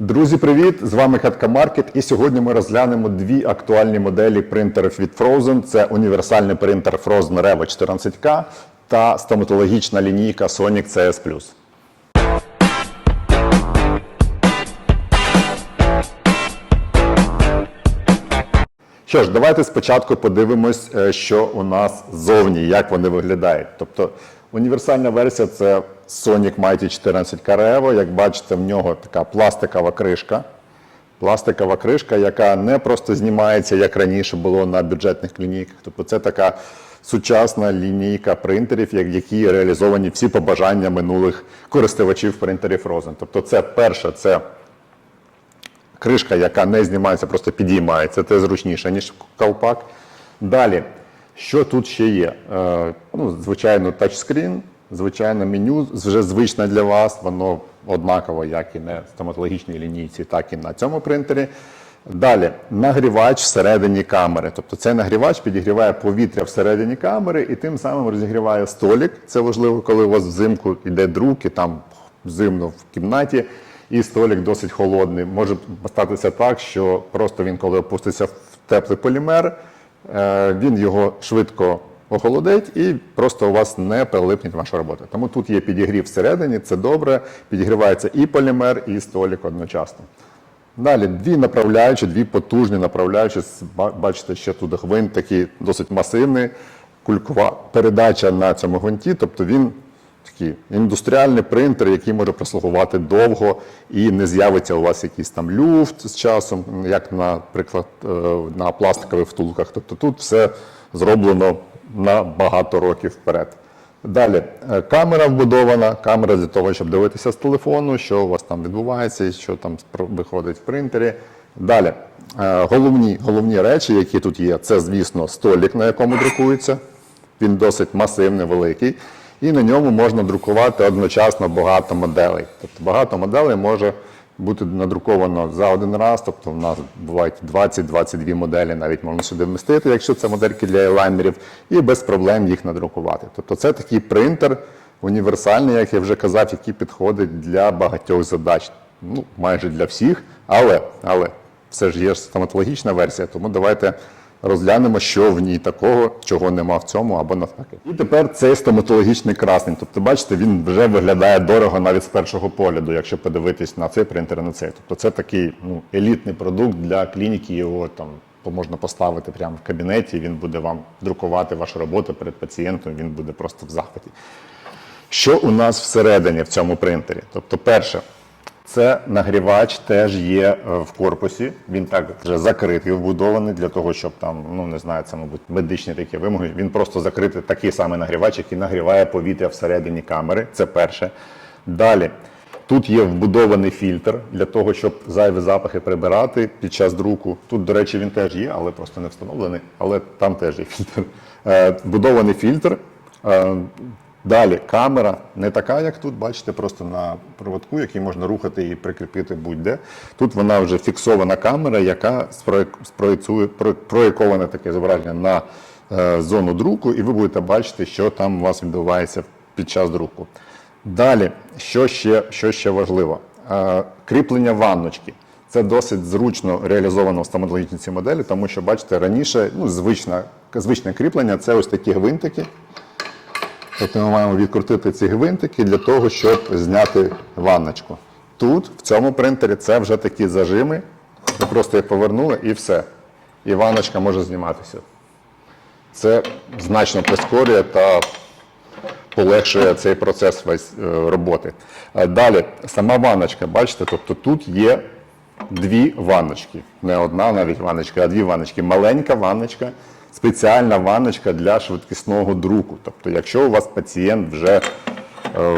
Друзі, привіт! З вами Хатка Маркет. І сьогодні ми розглянемо дві актуальні моделі принтерів від Frozen. Це універсальний принтер Frozen Revo 14K та стоматологічна лінійка Sonic CS+. Що ж, давайте спочатку подивимось, е, що у нас ззовні, як вони виглядають. Тобто універсальна версія це Sonic Mighty 14 Revo. Як бачите, в нього така пластикова кришка. Пластикова кришка, яка не просто знімається, як раніше було на бюджетних лінійках. Тобто це така сучасна лінійка принтерів, які реалізовані всі побажання минулих користувачів принтерів Frozen. Тобто, це перше, це кришка, яка не знімається, просто підіймається, це зручніше, ніж колпак. Далі, що тут ще є? Е, ну, звичайно, тачскрін, звичайно, меню вже звичне для вас, воно однаково, як і на стоматологічній лінійці, так і на цьому принтері. Далі, нагрівач всередині камери. Тобто цей нагрівач підігріває повітря всередині камери і тим самим розігріває столик. Це важливо, коли у вас взимку йде друк і там зимно в кімнаті і столик досить холодний. Може статися так, що просто він, коли опуститься в теплий полімер, е, він його швидко охолодить і просто у вас не прилипне ваша робота. Тому тут є підігрів всередині, це добре. Підігрівається і полімер, і столик одночасно. Далі дві направляючі, дві потужні направляючі. Бачите, що тут гвинт такий досить масивний, кулькова передача на цьому гвинті, тобто він такий індустріальний принтер, який може прослугувати довго і не з'явиться у вас якийсь там люфт з часом, як, наприклад, е, на пластикових втулках. Тобто тут все зроблено на багато років вперед. Далі е, камера вбудована, камера для того, щоб дивитися з телефону, що у вас там відбувається що там виходить в принтері. Далі е, головні, головні речі, які тут є, це, звісно, столик, на якому друкується. Він досить масивний, великий. І на ньому можна друкувати одночасно багато моделей. Тобто багато моделей може бути надруковано за один раз. Тобто в нас бувають 20-22 моделі, навіть можна сюди вмістити, якщо це модельки для елайнерів, і без проблем їх надрукувати. Тобто це такий принтер універсальний, як я вже казав, який підходить для багатьох задач. Ну, майже для всіх, але, але все ж є стоматологічна версія, тому давайте розглянемо, що в ній такого, чого нема в цьому або навпаки. І тепер цей стоматологічний красний. Тобто, бачите, він вже виглядає дорого навіть з першого погляду, якщо подивитись на цей принтер на цей. Тобто це такий ну, елітний продукт для клініки, його там можна поставити прямо в кабінеті, він буде вам друкувати вашу роботу перед пацієнтом, він буде просто в захваті. Що у нас всередині в цьому принтері? Тобто, перше, це нагрівач теж є е, в корпусі. Він так вже закритий, вбудований для того, щоб там, ну не знаю, це, мабуть, медичні такі вимоги. Він просто закритий такий самий нагрівач, який нагріває повітря всередині камери. Це перше. Далі. Тут є вбудований фільтр для того, щоб зайві запахи прибирати під час друку. Тут, до речі, він теж є, але просто не встановлений. Але там теж є фільтр. Е, Вбудований фільтр. Далі камера не така, як тут, бачите, просто на проводку, який можна рухати і прикріпити будь-де. Тут вона вже фіксована камера, яка спроєк- проєковане таке зображення на е, зону друку, і ви будете бачити, що там у вас відбувається під час друку. Далі, що ще, що ще важливо? Е, кріплення ванночки. Це досить зручно реалізовано в стоматологічній моделі, тому що, бачите, раніше ну, звична, звичне кріплення це ось такі гвинтики. Тобто ми маємо відкрутити ці гвинтики для того, щоб зняти ванночку. Тут, в цьому принтері, це вже такі зажими. Ви просто їх повернули і все. І ванночка може зніматися. Це значно прискорює та полегшує цей процес весь е, роботи. Е, Далі, сама ванночка, бачите, тобто тут є дві ванночки. Не одна навіть ванночка, а дві ванночки. Маленька ванночка, спеціальна ванночка для швидкісного друку. Тобто, якщо у вас пацієнт вже е,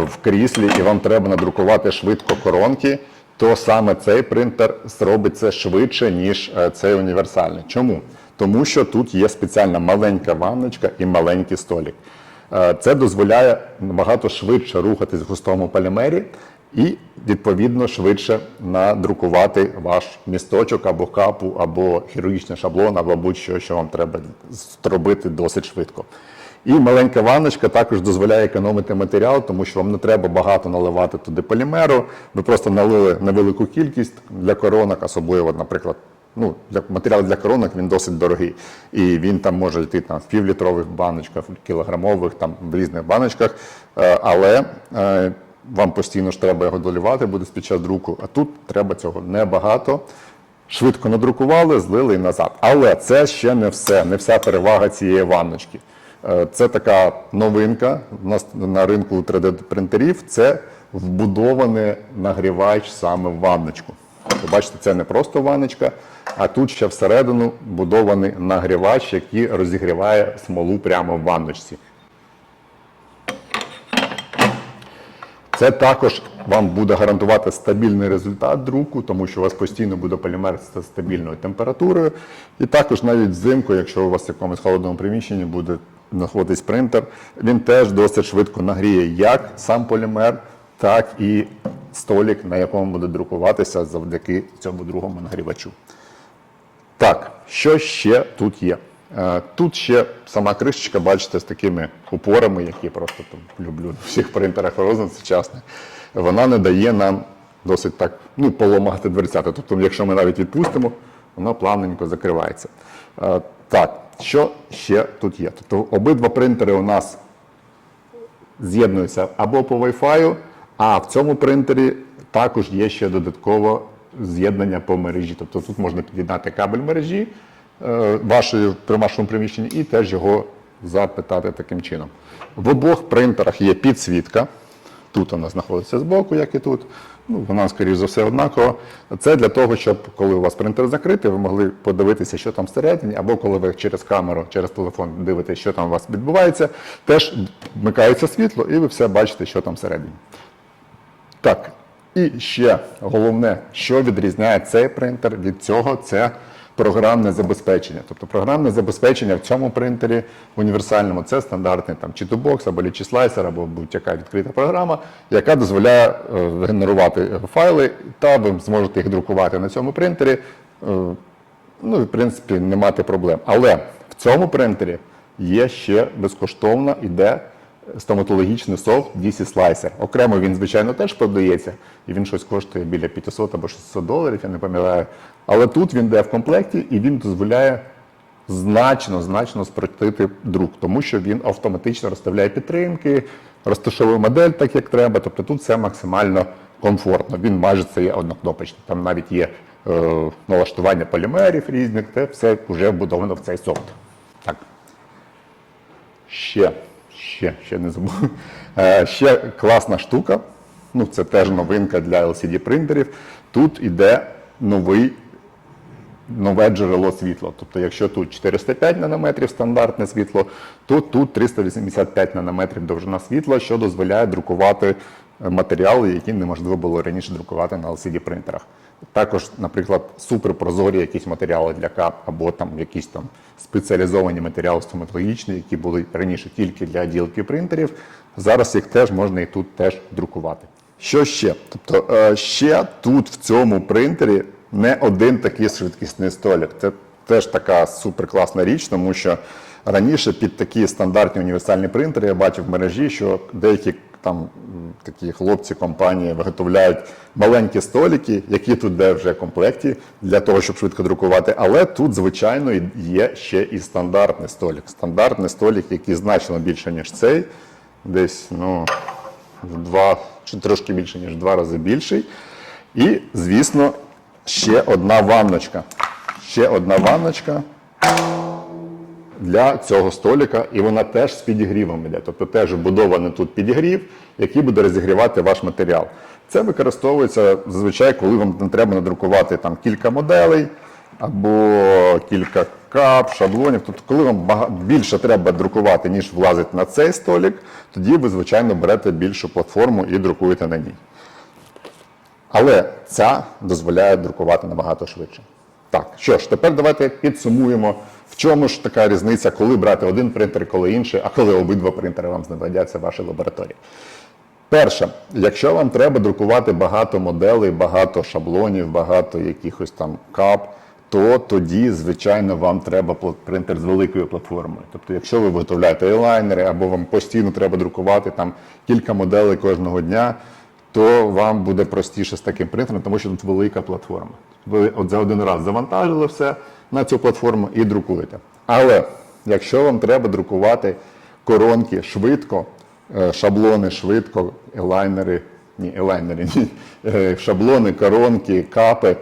в кріслі і вам треба надрукувати швидко коронки, то саме цей принтер зробить це швидше, ніж е, цей універсальний. Чому? Тому що тут є спеціальна маленька ванночка і маленький столик. Е, Це дозволяє набагато швидше рухатись в густому полімері і, відповідно, швидше надрукувати ваш місточок або капу, або хірургічний шаблон, або будь-що, що вам треба зробити досить швидко. І маленька ванночка також дозволяє економити матеріал, тому що вам не треба багато наливати туди полімеру. Ви просто налили невелику кількість для коронок, особливо, наприклад, ну, для, матеріал для коронок він досить дорогий. І він там може йти там, в півлітрових баночках, в кілограмових, там, в різних баночках. Е, але е, вам постійно ж треба його долівати буде під час друку. А тут треба цього небагато. Швидко надрукували, злили і назад. Але це ще не все, не вся перевага цієї ванночки. Е, Це така новинка у нас на ринку 3D-принтерів. Це вбудований нагрівач саме в ванночку. Ви бачите, це не просто ванночка, а тут ще всередину будований нагрівач, який розігріває смолу прямо в ванночці. Це також вам буде гарантувати стабільний результат друку, тому що у вас постійно буде полімер з стабільною температурою. І також навіть взимку, якщо у вас в якомусь холодному приміщенні буде знаходитись принтер, він теж досить швидко нагріє як сам полімер, так і столік, на якому буде друкуватися завдяки цьому другому нагрівачу. Так, що ще тут є? Е, Тут ще сама кришечка, бачите, з такими упорами, які просто там люблю в всіх принтерах розум сучасних. Вона не дає нам досить так ну, поламати дверцята. Тобто, якщо ми навіть відпустимо, воно плавненько закривається. Е, Так, що ще тут є? Тобто обидва принтери у нас з'єднуються або по Wi-Fi, а в цьому принтері також є ще додатково з'єднання по мережі. Тобто тут можна під'єднати кабель мережі вашої при вашому приміщенні і теж його запитати таким чином. В обох принтерах є підсвітка. Тут вона знаходиться збоку, як і тут. Ну, вона, скоріш за все, однакова. Це для того, щоб коли у вас принтер закритий, ви могли подивитися, що там всередині, або коли ви через камеру, через телефон дивитесь, що там у вас відбувається, теж вмикається світло, і ви все бачите, що там всередині. Так, і ще головне, що відрізняє цей принтер від цього, це програмне забезпечення. Тобто програмне забезпечення в цьому принтері універсальному це стандартний там чи тубокс, або лічіслайсер, або будь-яка відкрита програма, яка дозволяє е, генерувати файли, та ви зможете їх друкувати на цьому принтері. е, ну, і, в принципі, не мати проблем. Але в цьому принтері є ще безкоштовно іде стоматологічний софт DC Slicer. Окремо він, звичайно, теж продається, і він щось коштує біля 500 або 600 доларів, я не пам'ятаю. Але тут він йде в комплекті і він дозволяє значно, значно спростити друк, тому що він автоматично розставляє підтримки, розташовує модель так, як треба. Тобто тут все максимально комфортно. Він майже це є однокнопочний. Там навіть є е, налаштування полімерів різних, це все вже вбудовано в цей софт. Так. Ще, ще, ще не забув. Е, ще класна штука. Ну, це теж новинка для LCD принтерів. Тут іде новий нове джерело світла. Тобто, якщо тут 405 нанометрів стандартне світло, то тут 385 нанометрів довжина світла, що дозволяє друкувати матеріали, які неможливо було раніше друкувати на LCD принтерах. Також, наприклад, суперпрозорі якісь матеріали для кап, або там якісь там спеціалізовані матеріали стоматологічні, які були раніше тільки для ділки принтерів. Зараз їх теж можна і тут теж друкувати. Що ще? Тобто е, ще тут в цьому принтері не один такий швидкісний столик. Це теж така суперкласна річ, тому що раніше під такі стандартні універсальні принтери я бачив в мережі, що деякі там такі хлопці компанії виготовляють маленькі столики, які тут де вже в комплекті для того, щоб швидко друкувати. Але тут, звичайно, є ще і стандартний столик. Стандартний столик, який значно більше, ніж цей, десь ну, в два чи трошки більше, ніж два рази більший. І, звісно, ще одна ванночка. Ще одна ванночка для цього столика, і вона теж з підігрівом йде. Тобто теж вбудований тут підігрів, який буде розігрівати ваш матеріал. Це використовується зазвичай, коли вам треба надрукувати там кілька моделей або кілька кап, шаблонів. Тобто, коли вам більше треба друкувати, ніж влазить на цей столик, тоді ви, звичайно, берете більшу платформу і друкуєте на ній. Але ця дозволяє друкувати набагато швидше. Так, що ж, тепер давайте підсумуємо, в чому ж така різниця, коли брати один принтер, коли інший, а коли обидва принтери вам знадобляться в вашій лабораторії. Перше, якщо вам треба друкувати багато моделей, багато шаблонів, багато якихось там кап, то тоді, звичайно, вам треба принтер з великою платформою. Тобто, якщо ви виготовляєте елайнери або вам постійно треба друкувати там кілька моделей кожного дня, то вам буде простіше з таким принтером, тому що тут велика платформа. Ви от за один раз завантажили все на цю платформу і друкуєте. Але якщо вам треба друкувати коронки швидко, е, шаблони швидко, елайнери, ні, елайнери, ні, е, шаблони, коронки, капи,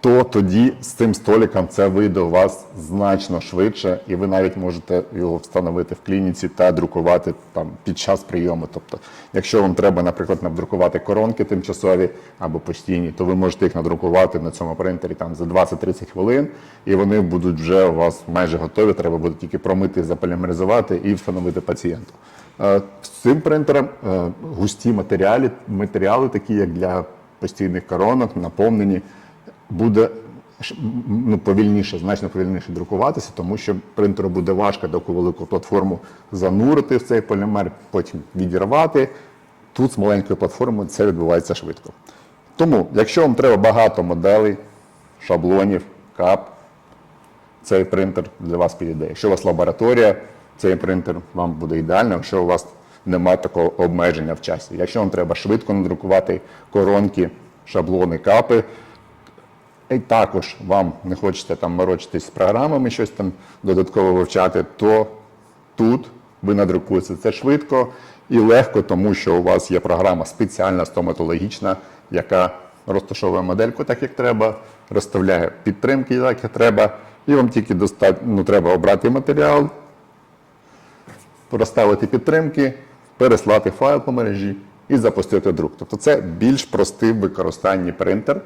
то тоді з цим столиком це вийде у вас значно швидше, і ви навіть можете його встановити в клініці та друкувати там під час прийому. Тобто, якщо вам треба, наприклад, надрукувати коронки тимчасові або постійні, то ви можете їх надрукувати на цьому принтері там за 20-30 хвилин, і вони будуть вже у вас майже готові. Треба буде тільки промити, заполімеризувати і встановити пацієнту. Е, З цим принтером е, густі матеріали, матеріали, такі як для постійних коронок, наповнені, буде ну, повільніше, значно повільніше друкуватися, тому що принтеру буде важко таку велику платформу занурити в цей полімер, потім відірвати. Тут з маленькою платформою це відбувається швидко. Тому, якщо вам треба багато моделей, шаблонів, кап, цей принтер для вас підійде. Якщо у вас лабораторія, цей принтер вам буде ідеально, якщо у вас немає такого обмеження в часі. Якщо вам треба швидко надрукувати коронки, шаблони, капи, і також вам не хочете там морочитись з програмами, щось там додатково вивчати, то тут ви надрукуєте це швидко і легко, тому що у вас є програма спеціальна стоматологічна, яка розташовує модельку так, як треба, розставляє підтримки так, як треба, і вам тільки достатньо ну, треба обрати матеріал, розставити підтримки, переслати файл по мережі і запустити друк. Тобто це більш простий в використанні принтер,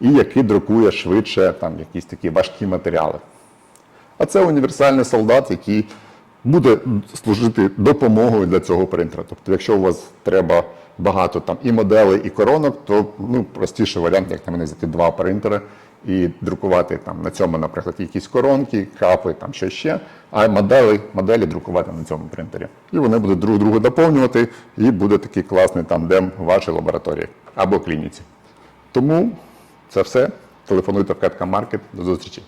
і який друкує швидше там, якісь такі важкі матеріали. А це універсальний солдат, який буде служити допомогою для цього принтера. Тобто, якщо у вас треба багато там і моделей, і коронок, то ну, простіший варіант, як на мене взяти два принтери і друкувати там на цьому, наприклад, якісь коронки, капи, там що ще, а моделі, моделі друкувати на цьому принтері. І вони будуть друг друга доповнювати, і буде такий класний тандем в вашій лабораторії або клініці. Тому це все. Телефонуйте в Кетка Маркет. До зустрічі.